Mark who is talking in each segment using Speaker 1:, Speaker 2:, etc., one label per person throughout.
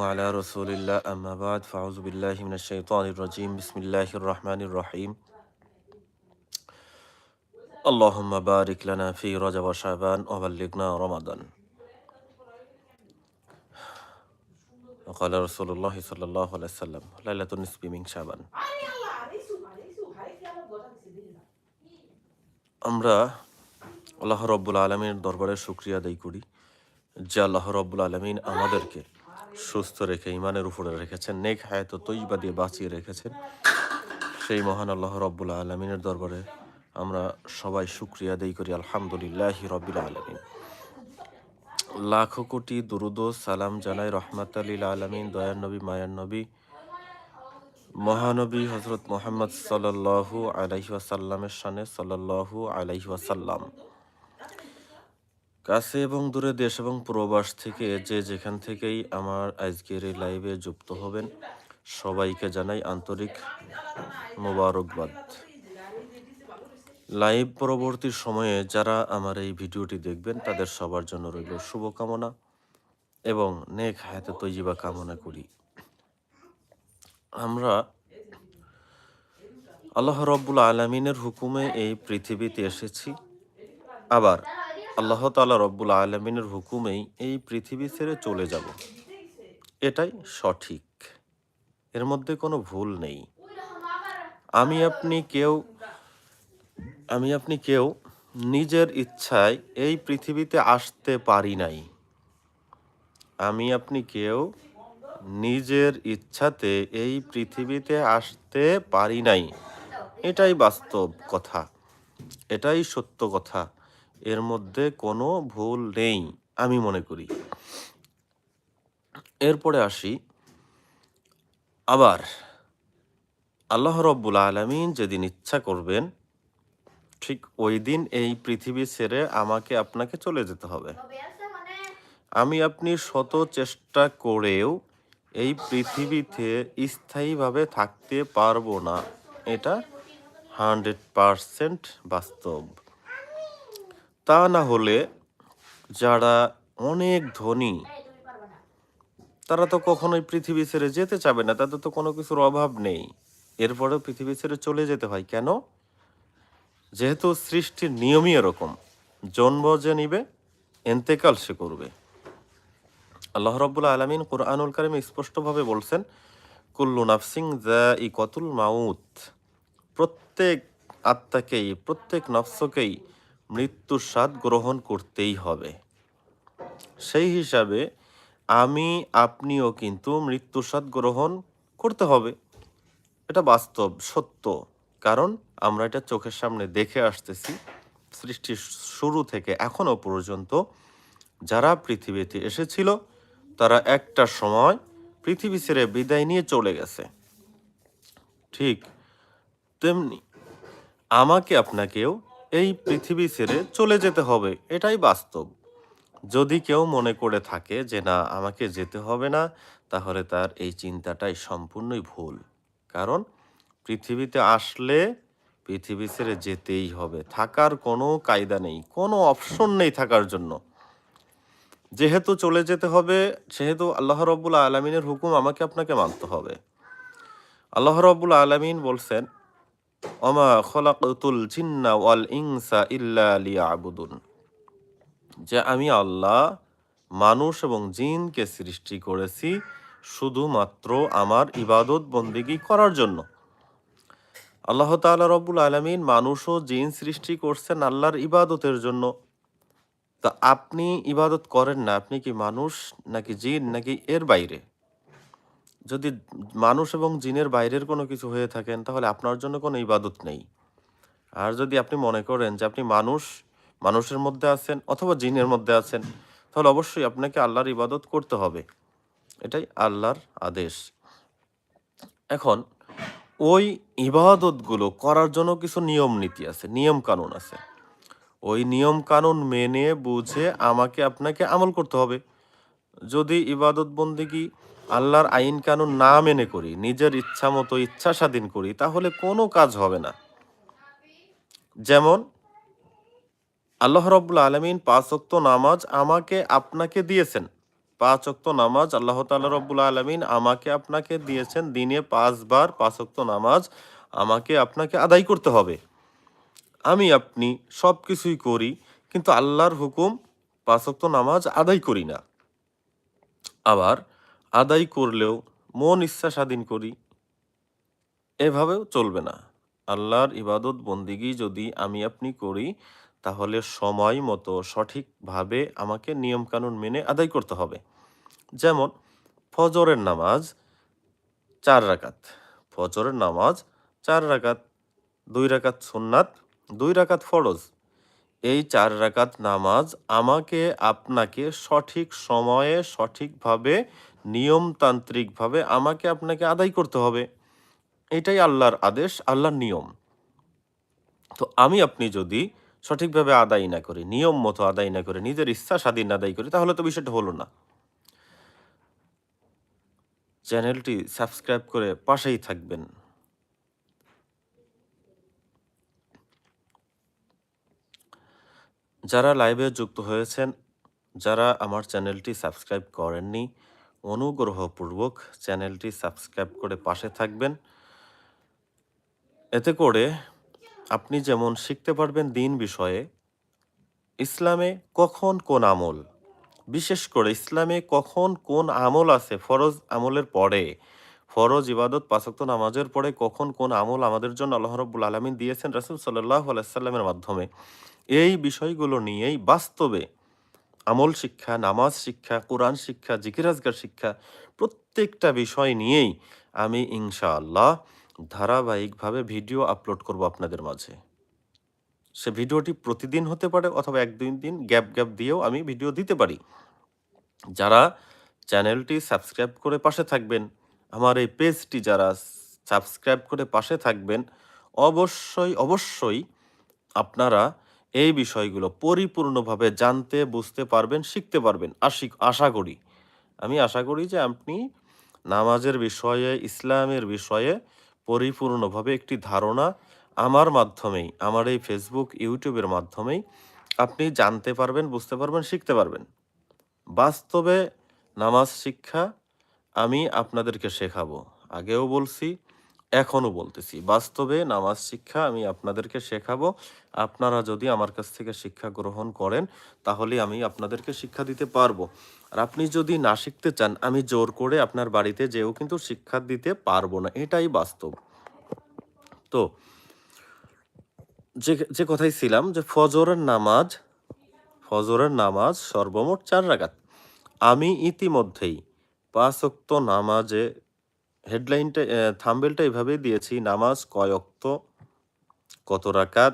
Speaker 1: على رسول الله أما بعد فأعوذ بالله من الشيطان الرجيم بسم الله الرحمن الرحيم اللهم بارك لنا في رجب وشعبان وبلغنا رمضان وقال رسول الله صلى الله عليه وسلم ليلة النصف من شعبان আমরা আল্লাহ রব্বুল আলমীর দরবারে শুক্রিয়া আদায় করি যে আল্লাহ রব্বুল আলমিন আমাদেরকে সুস্থ রেখে ইমানের উপরে রেখেছেন, নেক হায়াত তৈবা দিয়ে বাঁচিয়ে রেখেছেন। সেই মহান আল্লাহ রব্বুল আলমিনের দরবারে আমরা সবাই শুক্রিয়া দেই করি, আলহামদুলিল্লাহ রব্বুল আলমিন। লাখো কোটি দুরুদ সালাম জানাই রহমাত আলীল আলমিন, দয়ার নবী, মায়ার নবী। মহানবী হজরত মোহাম্মদ সাল্লাল্লাহু আলাইহি ওয়াসাল্লামের শানে সাল্লাল্লাহু আলাইহি ওয়াসাল্লাম। কাছে এবং দূরে দেশ এবং প্রবাস থেকে যে যেখান থেকেই আমার আজকের এই লাইভে যুক্ত হবেন, সবাইকে জানাই আন্তরিক মোবারকবাদ। লাইভ পরবর্তী সময়ে যারা আমার এই ভিডিওটি দেখবেন, তাদের সবার জন্য রইল শুভকামনা এবং নেক হায়াতে তৈজিবা কামনা করি। আমরা আল্লাহ রব্বুল আলমিনের হুকুমে এই পৃথিবীতে এসেছি। আবার আল্লাহ তালা রব্বুল আলমিনের হুকুমেই এই পৃথিবী ছেড়ে চলে যাব। এটাই সঠিক। এর মধ্যে কোনো ভুল নেই। আমি আপনি কেউ, আমি আপনি কেউ নিজের ইচ্ছায় এই পৃথিবীতে আসতে পারি নাই। আমি আপনি কেউ নিজের ইচ্ছাতে এই পৃথিবীতে আসতে পারি নাই। এটাই বাস্তব কথা। এটাই সত্য কথা। এর মধ্যে কোনো ভুল নেই, আমি মনে করি। এরপরে আসি। আবার, আল্লাহ রব্বুল আলমিন যেদিন ইচ্ছা করবেন, ঠিক ওই দিন এই পৃথিবী ছেড়ে আমাকে আপনাকে চলে যেতে হবে। আমি আপনি শত চেষ্টা করেও এই পৃথিবীতে স্থায়ীভাবে থাকতে পারব না। এটা হান্ড্রেড পারসেন্ট বাস্তব। তা না হলে যারা অনেক ধনী, তারা তো কখনোই পৃথিবী ছেড়ে যেতে চাবে না। তাদের তো কোনো কিছুর অভাব নেই। এরপরেও পৃথিবী ছেড়ে চলে যেতে হয়। কেন? যেহেতু সৃষ্টির নিয়মই এরকম। জন্ম যে নিবে, এন্তেকাল সে করবে। আল্লাহ রব্বুল আলমিন কোরআনুল কারিমে স্পষ্টভাবে বলছেন, কুল্লু নাফসিং দ্য ই কতুল মাউত। প্রত্যেক আত্মাকেই, প্রত্যেক নফসকেই মৃত্যুর স্বাদ গ্রহণ করতেই হবে। সেই হিসাবে আমি, আপনিও কিন্তু মৃত্যুর স্বাদ গ্রহণ করতে হবে। এটা বাস্তব, সত্য। কারণ আমরা এটা চোখের সামনে দেখে আসতেছি, সৃষ্টির শুরু থেকে এখনও পর্যন্ত যারা পৃথিবীতে এসেছিল, তারা একটা সময় পৃথিবী ছেড়ে বিদায় নিয়ে চলে গেছে। ঠিক তেমনি আমাকে আপনাকেও এই পৃথিবী ছেড়ে চলে যেতে হবে, এটাই বাস্তব। যদি কেউ মনে করে থাকে যে, না, আমাকে যেতে হবে না, তাহলে তার এই চিন্তাটাই সম্পূর্ণই ভুল। কারণ পৃথিবীতে আসলে পৃথিবী ছেড়ে যেতেই হবে। থাকার কোনো কায়দা নেই, কোনো অপশন নেই থাকার জন্য। যেহেতু চলে যেতে হবে, সেহেতু আল্লাহ রব্বুল আলমিনের হুকুম আমাকে আপনাকে মানতে হবে। আল্লাহ রব্বুল আলমিন বলছেন অমা জিন্না ওয়াল ইল্লা লিয়াবুদুন। যে আমি আল্লাহ, মানুষ এবং জিনকে সৃষ্টি করেছি শুধুমাত্র আমার ইবাদত বন্দিগি করার জন্য। আল্লাহ তাআলা রব্বুল আলমিন মানুষ ও জিন সৃষ্টি করছেন আল্লাহর ইবাদতের জন্য। তা আপনি ইবাদত করেন না, আপনি কি মানুষ নাকি জিন নাকি এর বাইরে? যদি মানুষ এবং জিনের বাইরের কোনো কিছু হয়ে থাকেন, তাহলে আপনার জন্য কোনো ইবাদত নেই। আর যদি আপনি মনে করেন যে আপনি মানুষ, মানুষের মধ্যে আছেন অথবা জিনের মধ্যে আছেন, তাহলে অবশ্যই আপনাকে আল্লাহর ইবাদত করতে হবে। এটাই আল্লাহর আদেশ। এখন, ওই ইবাদতগুলো করার জন্য কিছু নিয়ম নীতি আছে, নিয়ম কানুন আছে। ওই নিয়ম কানুন মেনে বুঝে আমাকে আপনাকে আমল করতে হবে। যদি ইবাদত বন্দিগি আল্লাহর আইন কানুন না মেনে করি, নিজের ইচ্ছা মতো ইচ্ছা স্বাধীন করি, তাহলে কোনো কাজ হবে না। যেমন, আল্লাহ রব্বুল আলমিন পাঁচক্ত নামাজ আমাকে আপনাকে দিয়েছেন। পাঁচ অক্ত নামাজ আল্লাহ তাআলা রব্বুল আলমিন আমাকে আপনাকে দিয়েছেন, দিনে পাঁচবার পাঁচ অক্ত নামাজ আমাকে আপনাকে আদায় করতে হবে। আমি আপনি সব কিছুই করি, কিন্তু আল্লাহর হুকুম পাঁচ অক্ত নামাজ আদায় করি না। আবার আদায় করলেও মন ইচ্ছা স্বাধীন করি, এভাবেও চলবে না। আল্লাহর ইবাদত বন্দিগি যদি আমি আপনি করি, তাহলে সময় মতো সঠিকভাবে আমাকে নিয়মকানুন মেনে আদায় করতে হবে। যেমন, ফজরের নামাজ চার রাকাত। ফজরের নামাজ চার রাকাত, দুই রাকাত সুন্নাত, দুই রাকাত ফরজ। এই চার রাকাত নামাজ আমাকে আপনাকে সঠিক সময়ে সঠিকভাবে নিয়মতান্ত্রিকভাবে আমাকে আপনাকে আদায় করতে হবে। এটাই আল্লাহর আদেশ, আল্লাহর নিয়ম। তো আমি, আপনি যদি সঠিকভাবে আদায় না করি, নিয়ম মতো আদায় না করে, নিজের ইচ্ছা স্বাধীন আদায় করি, তাহলে তো বিষয়টা হলো না। চ্যানেলটি সাবস্ক্রাইব করে পাশেই থাকবেন। যারা লাইভে যুক্ত হয়েছেন, যারা আমার চ্যানেলটি সাবস্ক্রাইব করেননি অনুগ্রহপূর্বক চ্যানেলটি সাবস্ক্রাইব করে পাশে থাকবেন। এতে করে আপনি যেমন শিখতে পারবেন দিন বিষয়ে, ইসলামে কখন কোন আমল, বিশেষ করে ইসলামে কখন কোন আমল আছে, ফরজ আমলের পরে, ফরজ ইবাদত পাঁচক্ত নামাজের পরে কখন কোন আমল আমাদের জন্য আল্লাহ রব্বুল আলমিন দিয়েছেন রাসুল সাল্লাহ আলাইসাল্লামের মাধ্যমে। এই বিষয়গুলো নিয়েই বাস্তবে আমল শিক্ষা, নামাজ শিক্ষা, কোরআন শিক্ষা জিকিরাজগার শিক্ষা, প্রত্যেকটা বিষয় নিয়েই আমি ইনশাআল্লাহ ধারাবাহিকভাবে ভিডিও আপলোড করব আপনাদের মাঝে। সে ভিডিওটি প্রতিদিন হতে পারে অথবা এক দুই দিন গ্যাপ গ্যাপ দিয়েও আমি ভিডিও দিতে পারি। যারা চ্যানেলটি সাবস্ক্রাইব করে পাশে থাকবেন, আমার এই পেজটি যারা সাবস্ক্রাইব করে পাশে থাকবেন, অবশ্যই অবশ্যই আপনারা এই বিষয়গুলো পরিপূর্ণভাবে জানতে, বুঝতে পারবেন, শিখতে পারবেন। আশি, আশা করি। আমি আশা করি যে আপনি নামাজের বিষয়ে, ইসলামের বিষয়ে পরিপূর্ণভাবে একটি ধারণা আমার মাধ্যমেই, আমার এই ফেসবুক ইউটিউবের মাধ্যমেই আপনি জানতে পারবেন, বুঝতে পারবেন, শিখতে পারবেন। বাস্তবে নামাজ শিক্ষা আমি আপনাদেরকে শেখাবো। আগেও বলছি এখনও বলতেছি, বাস্তবে নামাজ শিক্ষা আমি আপনাদেরকে শেখাবো। আপনারা যদি আমার কাছ থেকে শিক্ষা গ্রহণ করেন, তাহলে আমি আপনাদেরকে শিক্ষা দিতে পারব। আর আপনি যদি না শিখতে চান, আমি জোর করে আপনার বাড়িতে যেও কিন্তু শিক্ষা দিতে পারব না। এটাই বাস্তব। তো, যে যে কথাই ছিলাম যে ফজরের নামাজ ফজরের নামাজ সর্বমোট চার রাকাত। আমি ইতিমধ্যেই পাঁচ নামাজে হেডলাইনটা থাম্বেলটা এভাবেই দিয়েছি, নামাজ কয় অক্ত কত রাকাত,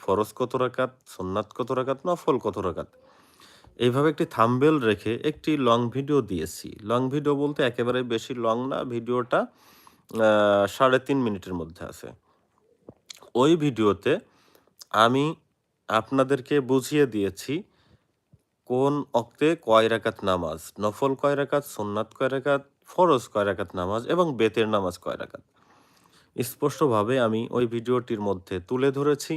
Speaker 1: ফরজ কত রাকাত, সুন্নাত কত রাকাত, নফল কত রাকাত। এইভাবে একটি থাম্বেল রেখে একটি লং ভিডিও দিয়েছি। লং ভিডিও বলতে একেবারে বেশি লং না, ভিডিওটা সাড়ে তিন মিনিটের মধ্যে আছে। ওই ভিডিওতে আমি আপনাদেরকে বুঝিয়ে দিয়েছি কোন অক্তে কয় রাকাত নামাজ, নফল কয় রাকাত, সুন্নাত কয় রাকাত ফরজ কয় রাকাত নামাজ এবং বেতের নামাজ কয় রাকাত? স্পষ্টভাবে আমি ওই ভিডিওটির মধ্যে তুলে ধরেছি।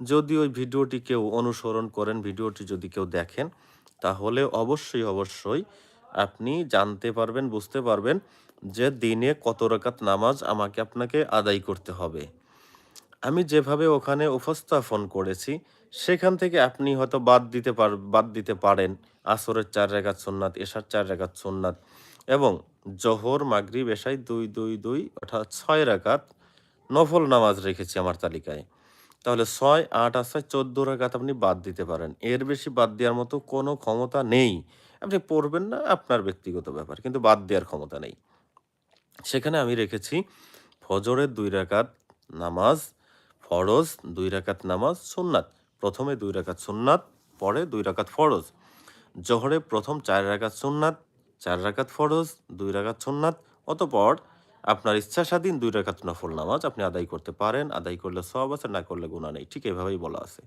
Speaker 1: যদি ওই ভিডিওটি কেউ অনুসরণ করেন, ভিডিওটি যদি কেউ দেখেন, তাহলে অবশ্যই অবশ্যই আপনি জানতে পারবেন, বুঝতে পারবেন যে দিনে কত রাকাত নামাজ আমাকে আপনাকে আদায় করতে হবে। আমি যেভাবে ওখানে উপস্থাপন করেছি, সেখান থেকে আপনি হয়তো বাদ দিতে পার, বাদ দিতে পারেন। আসরের চার রেখাত সুন্নাত, এশার চার রেখাত সুন্নাত এবং জোহর, মাগরিব, এশাই, দুই দুই দুই, অর্থাৎ ছয় রাকাত নফল নামাজ রেখেছি আমার তালিকায়। তাহলে ছয়, আট আর ছয়, চোদ্দ রাকাত আপনি বাদ দিতে পারেন। এর বেশি বাদ দেওয়ার মতো কোনো ক্ষমতা নেই। আপনি পড়বেন না, আপনার ব্যক্তিগত ব্যাপার, কিন্তু বাদ দেওয়ার ক্ষমতা নেই। সেখানে আমি রেখেছি ফজরের দুই রাকাত নামাজ, ফরজ দুই রাকাত নামাজ, সুন্নাত। প্রথমে দুই রাকাত সুন্নাত, পরে দুই রাকাত ফরজ। জোহরে প্রথম চার রাকাত সুন্নাত চার রাকাত ফরজ, দুই রাকাত সুন্নাত, অতপর আপনার ইচ্ছা স্বাধীন দুই রাকাত নফল নামাজ আপনি আদায় করতে পারেন। আদায় করলে সব আছে, না করলে গুণা নেই। ঠিক এভাবেই বলা আছে।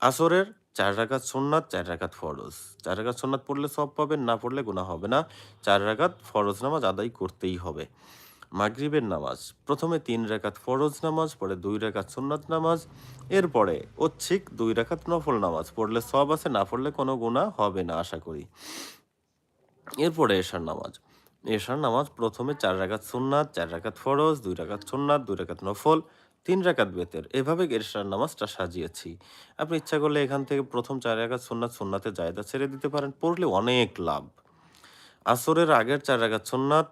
Speaker 1: আসরের চার রাকাত সুন্নাত, চার রাকাত ফরজ। চার রাকাত সুন্নাত পড়লে সব পাবেন, না পড়লে গুণা হবে না। চার রাকাত ফরজ নামাজ আদায় করতেই হবে। মাগরিবের নামাজ, প্রথমে তিন রাকাত ফরজ নামাজ, পরে দুই রাকাত সুন্নাত নামাজ, এরপরে ঐচ্ছিক দুই রাকাত নফল নামাজ। পড়লে সব আছে, না পড়লে কোনো গুণা হবে না, আশা করি। এরপরে এশার নামাজ। এশার নামাজ প্রথমে চার রাকাত সুন্নাত, চার রাকাত ফরজ, দুই রাকাত সুন্নাত, দুই রাকাত নফল, তিন রাকাত বেতের। এভাবে এশার নামাজটা সাজিয়েছি। আপনি ইচ্ছা করলে এখান থেকে প্রথম চার রাকাত সুন্নাত সুন্নাতে জায়দা ছেড়ে দিতে পারেন, পড়লে অনেক লাভ। আসরের আগের চার রাকাত সুন্নাত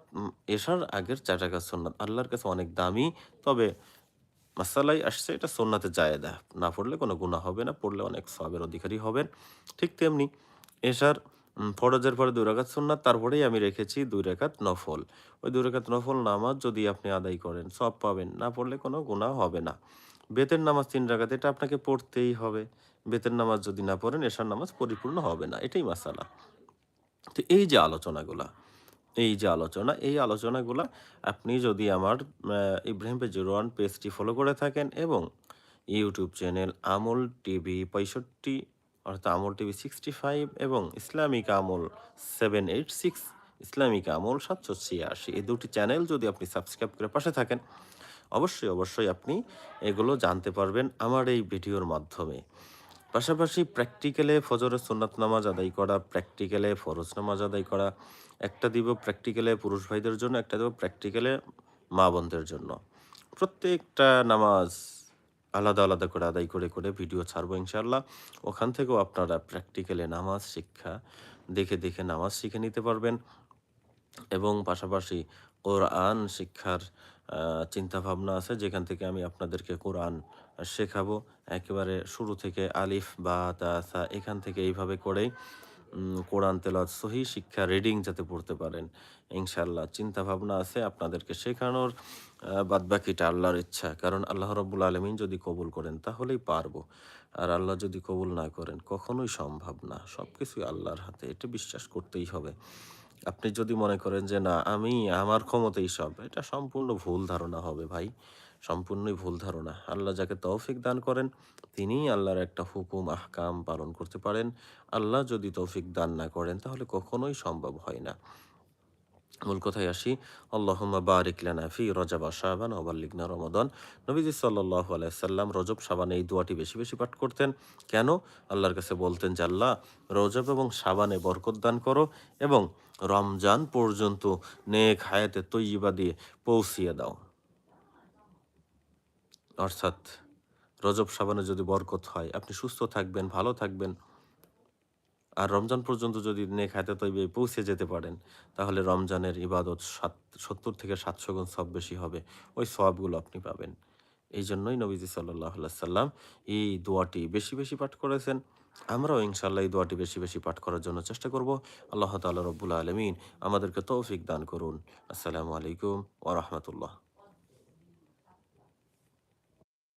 Speaker 1: এশার আগের চার রাকাত সুন্নাত আল্লাহর কাছে অনেক দামি, তবে মাসালাই আসছে, এটা সোননাতে জায়েদা। না পড়লে কোনো গুণা হবে না, পড়লে অনেক সবের অধিকারী হবেন। ঠিক তেমনি এশার ফরজের পরে দুই রাকাত সুন্নাত, তারপরেই আমি রেখেছি দুই রাকাত নফল। ওই দুই রাকাত নফল নামাজ যদি আপনি আদায় করেন, সব পাবেন, না পড়লে কোনো গুণা হবে না। বেতের নামাজ তিন রাকাত, এটা আপনাকে পড়তেই হবে। বেতের নামাজ যদি না পড়েন, এশার নামাজ পরিপূর্ণ হবে না, এটাই মাসালা। তো এই যে আলোচনাগুলা, এই যে আলোচনা, এই আলোচনাগুলা আপনি যদি আমার ইব্রাহিম জিরো ওয়ান পেজটি ফলো করে থাকেন এবং ইউটিউব চ্যানেল আমল টিভি পঁয়ষট্টি অর্থাৎ আমল টিভি সিক্সটি ফাইভ এবং ইসলামিক আমল সেভেন এইট সিক্স ইসলামিক আমল সাতশো ছিয়াশি। এই দুটি চ্যানেল যদি আপনি সাবস্ক্রাইব করে পাশে থাকেন, অবশ্যই অবশ্যই আপনি এগুলো জানতে পারবেন আমার এই ভিডিওর মাধ্যমে। পাশাপাশি প্র্যাকটিক্যালে ফজরের সুন্নাত নামাজ আদায় করা প্র্যাকটিক্যালে ফরজ নামাজ আদায় করা, একটা দিব প্র্যাকটিক্যালে পুরুষ ভাইদের জন্য, একটা দেব প্র্যাকটিক্যালে মা বোনদের জন্য। প্রত্যেকটা নামাজ আলাদা আলাদা করে আদায় করে করে ভিডিও ছাড়বো ইনশাল্লাহ ওখান থেকেও আপনারা প্র্যাকটিক্যালে নামাজ, শিক্ষা দেখে দেখে নামাজ শিখে নিতে পারবেন। এবং পাশাপাশি কোরআন শিক্ষার চিন্তা ভাবনা আছে, যেখান থেকে আমি আপনাদেরকে কোরআন শেখাবো। একেবারে শুরু থেকে আলিফ, বা, তা এখান থেকে এইভাবে করেই কোরআন তেলাওয়াত, সহি শিক্ষা রিডিং যাতে পড়তে পারেন ইনশাল্লাহ চিন্তা ভাবনা আছে আপনাদেরকে শেখানোর বাদ বাকিটা আল্লাহর ইচ্ছা। কারণ আল্লাহ রব্বুল আলমিন যদি কবুল করেন, তাহলেই পারব। আর আল্লাহ যদি কবুল না করেন, কখনোই সম্ভব না। সব কিছুই আল্লাহর হাতে, এটা বিশ্বাস করতেই হবে। আপনি যদি মনে করেন যে, না, আমি, আমার ক্ষমতাই সব, এটা সম্পূর্ণ ভুল ধারণা হবে ভাই। সম্পূর্ণই ভুল ধারণা। আল্লাহ যাকে তৌফিক দান করেন, তিনিই আল্লাহর একটা হুকুম, আহকাম পালন করতে পারেন। আল্লাহ যদি তৌফিক দান না করেন, তাহলে কখনোই সম্ভব হয় না। মূল কথায় আসি, আল্লাহুম্মা বারিক রজব শাবান ওয়া বাল্লিগনা রমাদান। নবীজি সাল্লাল্লাহু আলাইহি সাল্লাম রজব, শাবানে এই দোয়াটি বেশি বেশি পাঠ করতেন। কেন? আল্লাহর কাছে বলতেন যে, আল্লাহ, রজব এবং শাবানে বরকত দান করো এবং রমজান পর্যন্ত নেক হায়াতে তৈয়বা দিয়ে পৌঁছিয়ে দাও। অর্থাৎ রজব সাবানে যদি বরকত হয়, আপনি সুস্থ থাকবেন, ভালো থাকবেন। আর রমজান পর্যন্ত যদি নেক হাতে তৈবে পৌঁছে যেতে পারেন, তাহলে রমজানের ইবাদত সাত, সত্তর থেকে সাতশো গুণ সব বেশি হবে। ওই সবগুলো আপনি পাবেন। এই জন্যই নবীজি সাল্লাহ সাল্লাম এই দোয়াটি বেশি বেশি পাঠ করেছেন। আমরাও ইনশাল্লাহ এই দোয়াটি বেশি বেশি পাঠ করার জন্য চেষ্টা করব। আল্লাহ তালা রব্বুল আলমিন আমাদেরকে তৌফিক দান করুন। আসসালামু আলাইকুম ওরহমতুল্লাহ